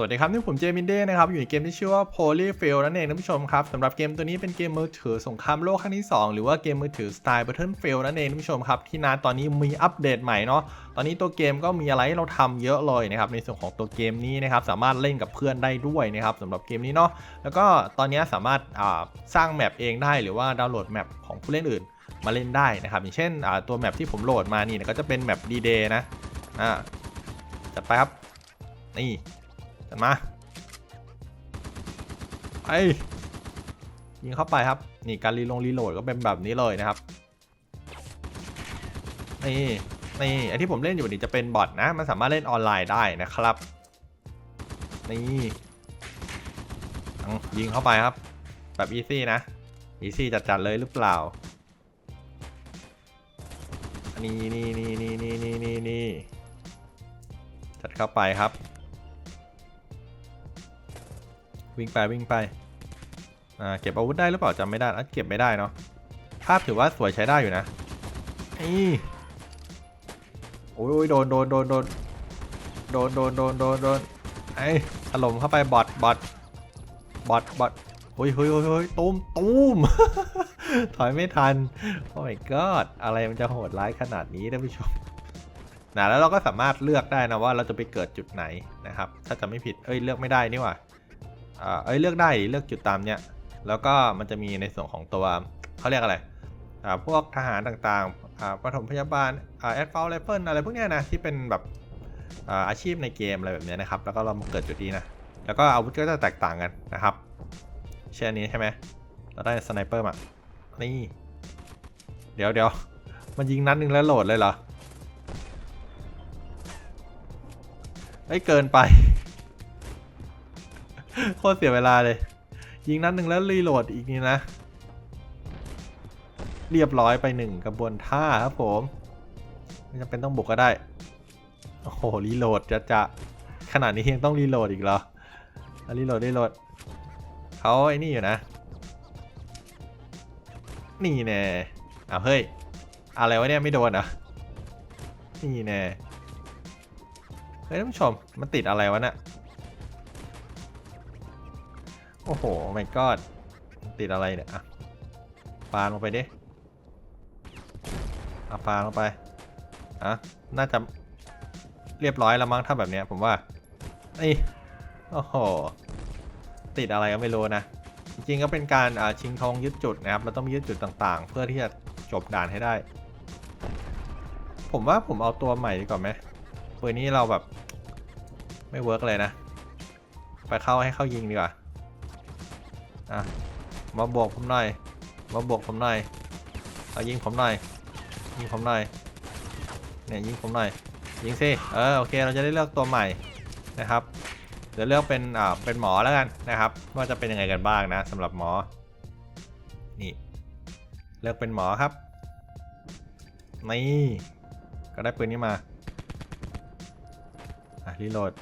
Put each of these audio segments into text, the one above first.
วัสดีครับนี่ผมเจมินเด้นะครับอยู่ในเกมที่ชื่อว่า Polyfield นั่นเองท่านผู้ชมครับสำหรับเกมตัวนี้เป็นเกมมือถือสงครามโลกครั้งที่ 2 หรือว่าเกมมือถือสไตล์ Battlefield นั่นเองท่านผู้ชมครับที่นาตอนนี้มีอัปเดตใหม่เนาะตอนนี้ตัวเกมก็มีอะไรให้เราทำเยอะเลยนะครับในส่วนของตัวเกมนี้นะครับสามารถเล่นกับเพื่อนได้ด้วยนะครับสำหรับเกมนี้เนาะแล้วก็ตอนนี้สามารถาสร้างแมปเองได้หรือว่าดาวน์โหลดแมปของผู้เล่นอื่นมาเล่นได้นะครับอย่างเช่นตัวแมปที่ผมโหลดมานี่ก็จะเป็นแมป D-Day นะอ่าจัดไปครับนี่ กันมาไปยิงเข้าไปครับ นี่การรีลงรีโหลดก็เป็นแบบนี้เลยนะครับ นี่นี่ไอที่ผมเล่นอยู่นี่จะเป็นบอทนะ มันสามารถเล่นออนไลน์ได้นะครับ นี่ยิงเข้าไปครับ แบบอีซี่นะ อีซี่จัดๆเลยหรือเปล่า นี่นี่นี่นี่นี่นี่นี่จัดเข้าไปครับ วิ่งไปวิ่งไปอ่าเก็บอาวุธได้หรือเปล่าจำไม่ได้อะเก็บไม่ได้เนาะภาพถือว่าสวยใช้ได้อยู่นะนี่โอ้ยโอ้ยโดนโดนโดนโดนโดนโดนโดนโดนโดนไอ้ถล่มเข้าไปบอทบอทบอทบอทเฮ้ยเฮ้ยเฮ้ยเฮ้ยตูมตูมถอยไม่ทัน โอ้ my god อะไรมันจะโหดร้ายขนาดนี้ท่านผู้ชมนะแล้วเราก็สามารถเลือกได้นะว่าเราจะไปเกิดจุดไหนนะครับ ถ้าจะไม่ผิดเอ้ยเลือกไม่ได้นี่หว่า เอ้ยเลือกได้เลือกจุดตามเนี้ยแล้วก็มันจะมีในส่วนของตัวเขาเรียกอะไรอ่าพวกทหารต่างๆอ่าปฐมพยาบาลอ่าแอดฟาวไรเฟิลอะไรพวกเนี้ยนะที่เป็นแบบอ่าอาชีพในเกมอะไรแบบเนี้ยนะครับ แล้วก็เรามาเกิดจุดนี้นะแล้วก็อาวุธก็จะแตกต่างกันนะครับ เช่นนี้ใช่ไหมเราได้สไนเปอร์มานี่เดี๋ยวเดี๋ยวมันยิงนัดหนึ่งแล้วโหลดเลยเหรอเอ้ยเกินไป โคตรเสียเวลาเลย ยิงนัดหนึ่งแล้วรีโหลดอีกนี่นะ เรียบร้อยไปหนึ่งกระบวนท่าครับผมไม่จำเป็นต้องบุกก็ได้ โอ้โหรีโหลดจะจะขนาดนี้ยังต้องรีโหลดอีกเหรอรีโหลดรีโหลดเขาไอ้นี่อยู่นะ นี่แน่อ้าเฮ้ย อะไรวะเนี่ยไม่โดนอะนี่แน่เฮ้ยท่านผู้ชมมันติดอะไรวะเนี่ย อ้โห my god ติดอะไรเนี่ยอะปาลงไปดิอะปาลงไปอะน่าจะเรียบร้อยแล้วมั้งถ้าแบบเนี้ยผมว่านี่โอ้โหติดอะไรก็ไม่รู้นะ จริงๆก็เป็นการอ่าชิงทองยึดจุดนะครับเราต้องมียึดจุดต่างๆ เพื่อที่จะจบด่านให้ได้ ผมว่าผมเอาตัวใหม่ดีกว่าไหมปืนนี้เราแบบ ไม่เวิร์กเลยนะ ไปเข้าให้เข้ายิงดีกว่า อะมาบวกผมหน่อยมาบวกผมหน่อยเอายิงผมหน่อยยิงผมหน่อยเนี่ยยิงผมหน่อยยิงสิเออโอเคเราจะได้เลือกตัวใหม่นะครับเดี๋ยวเลือกเป็นอ่าเป็นหมอแล้วกันนะครับว่าจะเป็นยังไงกันบ้างนะสำหรับหมอนี่เลือกเป็นหมอครับนี่ก็ได้ปืนนี้มาอะรีโหลด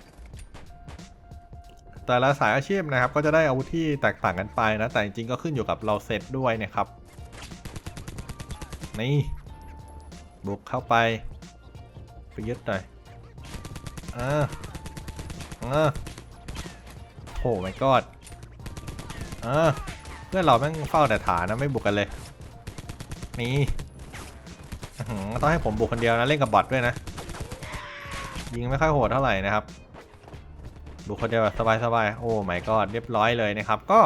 แต่ละสายอาชีพนะครับ ก็จะได้อาวุธที่แตกต่างกันไปนะ แต่จริงๆก็ขึ้นอยู่กับเราเซตด้วยนะครับ นี่ บุกเข้าไป ไปยึดหน่อยอ่าอ่าโหไม่กอดอ่าเพื่อนเราแม่งเฝ้าแต่ฐานนะไม่บุกกันเลย นี่อ๋อต้องให้ผมบุกคนเดียวนะเล่นกับบอทด้วยนะ ยิงไม่ค่อยโหดเท่าไหร่นะครับ ดูคนเดียวแบบสบายๆโอ้ไม่ก็เรียบร้อยเลยนะครับ ก็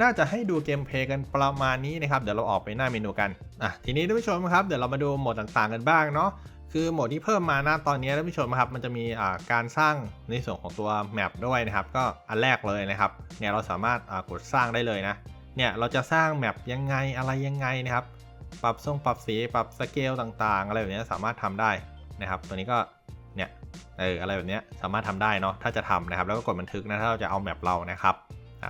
น่าจะให้ดูเกมเพลย์กันประมาณนี้นะครับ เดี๋ยวเราออกไปหน้าเมนูกันอะทีนี้ท่านผู้ชมครับ เดี๋ยวเรามาดูโหมดต่างๆกันบ้างเนาะคือโหมดที่เพิ่มมาหน้าตอนนี้ท่านผู้ชมครับ มันจะมีการสร้างในส่วนของตัวแมปด้วยนะครับ ก็อันแรกเลยนะครับ เนี่ยเราสามารถกดสร้างได้เลยนะ เนี่ยเราจะสร้างแมปยังไงอะไรยังไงนะครับ ปรับทรงปรับสีปรับสเกลต่างๆ อะไรแบบนี้สามารถทำได้นะครับ ตัวนี้ก็ เอออะไรแบบนี้สามารถทำได้เนาะถ้าจะทำนะครับ แล้วก็กดบันทึกนะถ้าเราจะเอาแมปเรานะครับ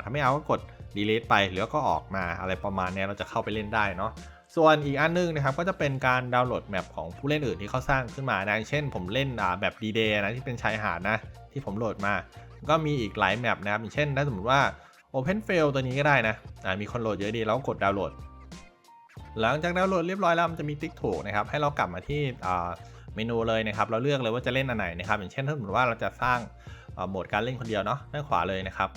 ถ้าไม่เอาก็กด delete ไปหรือก็ออกมาอะไรประมาณนี้เราจะเข้าไปเล่นได้เนาะส่วนอีกอันนึงนะครับก็จะเป็นการดาวน์โหลดแมปของผู้เล่นอื่นที่เขาสร้างขึ้นมานะเช่น ผมเล่นแบบ D-Day นะที่เป็นชายหาดนะที่ผมโหลดมา ก็มีอีกหลายแมปนะครับอย่างเช่นถ้าสมมติว่า Open Fail ตัวนี้ก็ได้นะมีคนโหลดเยอะดีแล้วก็กดดาวน์โหลด หลังจากดาวน์โหลดเรียบร้อยแล้วมันจะมีติ๊กถูกนะครับให้เรากลับมาที่ เมนูเลยนะครับ เราเลือกเลยว่าจะเล่นอันไหนนะครับ อย่างเช่นถ้าสมมติว่าเราจะสร้างโหมดการเล่นคนเดียวเนาะด้านขวาเลยนะครับ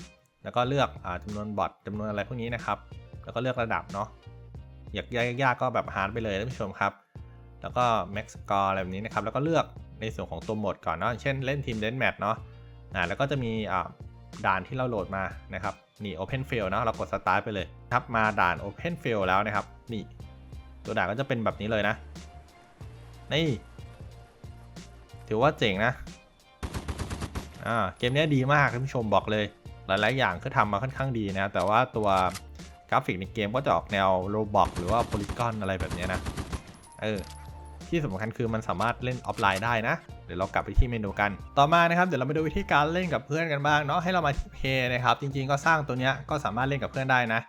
แล้วก็เลือกอ่าจำนวนบอทจำนวนอะไรพวกนี้นะครับ แล้วก็เลือกระดับเนาะ อยากยากๆก็แบบฮาร์ดไปเลยท่านผู้ชมครับ แล้วก็ max score อะไรแบบนี้นะครับ แล้วก็เลือกในส่วนของตัวโหมดก่อนเนาะ เช่นเล่นทีมเดนแมทเนาะ อ่า แล้วก็จะมีอ่าด่านที่เราโหลดมานะครับ นี่ open field เนาะ เรากด start ไปเลยครับ มาด่าน open field แล้วนะครับ นี่ ตัวด่านก็จะเป็นแบบนี้เลยนะ นี่ ถือว่าเจ๋งนะอ่าเกมนี้ดีมากท่านผู้ชมบอกเลย หลาย ๆ อย่างคือทำมาค่อนข้างดีนะ แต่ว่าตัวกราฟิกในเกมก็จะออกแนวโรบอกหรือว่าโพลีกอนอะไรแบบนี้นะ เออ ที่สำคัญคือมันสามารถเล่นออฟไลน์ได้นะ เดี๋ยวเรากลับไปที่เมนูกัน ต่อมานะครับ เดี๋ยวเราไปดูวิธีการเล่นกับเพื่อนกันบ้างเนาะ ให้เรามาที่เพย์นะครับ จริง ๆ ก็สร้างตัวเนี้ยก็สามารถเล่นกับเพื่อนได้นะ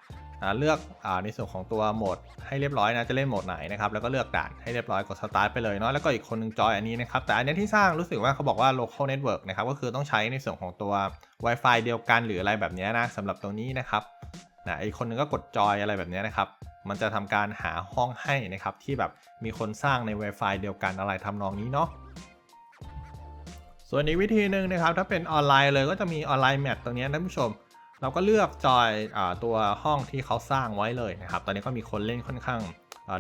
เลือกอในส่วนของตัวโหมดให้เรียบร้อยนะจะเล่นโหมดไหนนะครับแล้วก็เลือกด่านให้เรียบร้อยกดสตาร์ทไปเลยเนาะแล้วก็อีกคนหนึงจอยอันนี้นะครับแต่อันนี้ที่สร้างรู้สึกว่าเขาบอกว่า local network นะครับก็คือต้องใช้ในส่วนของตัว Wi-Fi เดียวกันหรืออะไรแบบนี้นะสำหรับตรงนี้นะครับนะอีกคนนึงก็กดจอยอะไรแบบนี้นะครับมันจะทำการหาห้องให้นะครับที่แบบมีคนสร้างใน Wi-Fi เดียวกันอะไรทำนองนี้เนาะส่วนอีกวิธีหนึ่งนะครับถ้าเป็นออนไลน์เลยก็จะมีออนไลน์แมทตรงนี้ท่านผู้ชม เราก็เลือกจอยอตัวห้องที่เขาสร้างไว้เลยนะครับ ตอนนี้ก็มีคนเล่นค่อนข้าง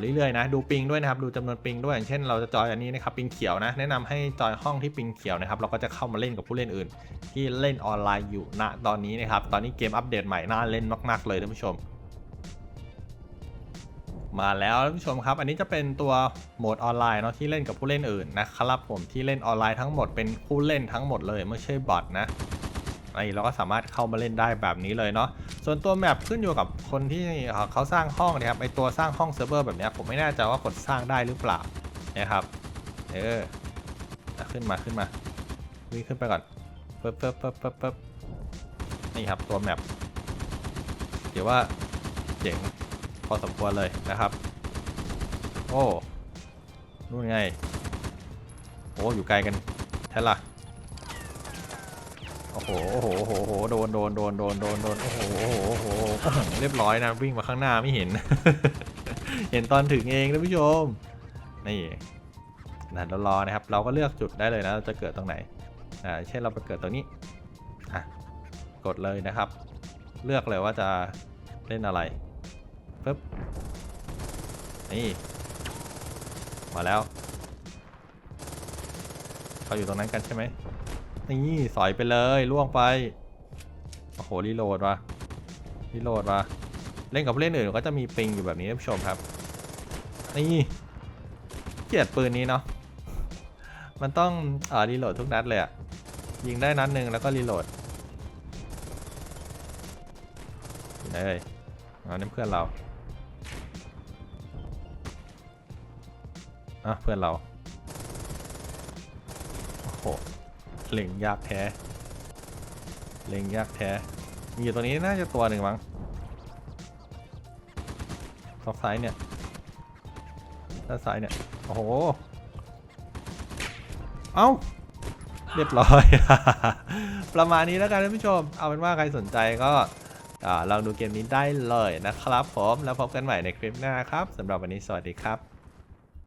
เรื่อยๆนะ ดูปิงด้วยนะครับ ดูจำนวนปิงด้วย อย่างเช่น เราจะจอยอันนี้นะครับ ปิงเขียวนะ แนะนำให้จอยห้องที่ปิงเขียวนะครับ เราก็จะเข้ามาเล่นกับผู้เล่นอื่น ที่เล่นออนไลน์อยู่ณตอนนี้นะครับ ตอนนี้เกมอัปเดตใหม่น่าเล่นมาก ๆ เลยท่านผู้ชม มาแล้วท่านผู้ชมครับ อันนี้จะเป็นตัวโหมดออนไลน์เนาะที่เล่นกับผู้เล่นอื่นนะครับผมที่เล่นออนไลน์ทั้งหมดเป็นผู้เล่นทั้งหมดเลยไม่ใช่บอทนะ ไอ้เราก็สามารถเข้ามาเล่นได้แบบนี้เลยเนาะส่วนตัวแมปขึ้นอยู่กับคนที่เขาสร้างห้องนะครับไอตัวสร้างห้องเซิร์ฟเวอร์แบบนี้ผมไม่แน่ใจว่ากดสร้างได้หรือเปล่านะครับเออขึ้นมาขึ้นมาวิ่งขึ้นไปก่อนปึ๊บปึ๊บปึ๊บปึ๊บปึ๊บนี่ครับตัวแมปเดี๋ยวว่าเจ๋งพอสมควรเลยนะครับ โอ้นู่นไงโอ้อยู่ไกลกันแท้ละโอ้โหโอ้โหโอ้โหโอ้โหโดนโดนโดนโดนโดนโดนโอ้โหโอ้โหโอ้โหเรียบร้อยนะวิ่งมาข้างหน้าไม่เห็น เห็นตอนถึงเองนะผู้ชมนี่นะเรารอนะครับ เราก็เลือกจุดได้เลยนะเราจะเกิดตรงไหนอ่าเช่นเราไปเกิดตรงนี้อะกดเลยนะครับ เลือกเลยว่าจะเล่นอะไรปึ๊บนี่มาแล้วเขาอยู่ตรงนั้นกันใช่ไหม นี่สอยไปเลยล่วงไป โอ้โหรีโหลดวะรีโหลดวะเล่นกับผู้เล่นอื่นก็จะมีปิงอยู่แบบนี้ท่านผู้ชมครับ นี่เกลียดปืนนี้เนาะ มันต้องเอ่อรีโหลดทุกนัดเลยอะยิงได้นัดหนึ่งแล้วก็รีโหลดอยู่ไหนเอ่ยอ๋อนี่เพื่อนเราอะเพื่อนเรา โอ้โห เล็งยากแท้ เล็งยากแท้ มีอยู่ตัวนี้น่าจะตัวหนึ่งมั้งซอกซ้ายเนี่ย ด้านซ้ายเนี่ย โอ้โห เอ้า เรียบร้อย ประมาณนี้แล้วกันท่านผู้ชม เอาเป็นว่าใครสนใจก็อ่าลองดูเกมนี้ได้เลยนะครับผม แล้วพบกันใหม่ในคลิปหน้าครับสำหรับวันนี้สวัสดีครับ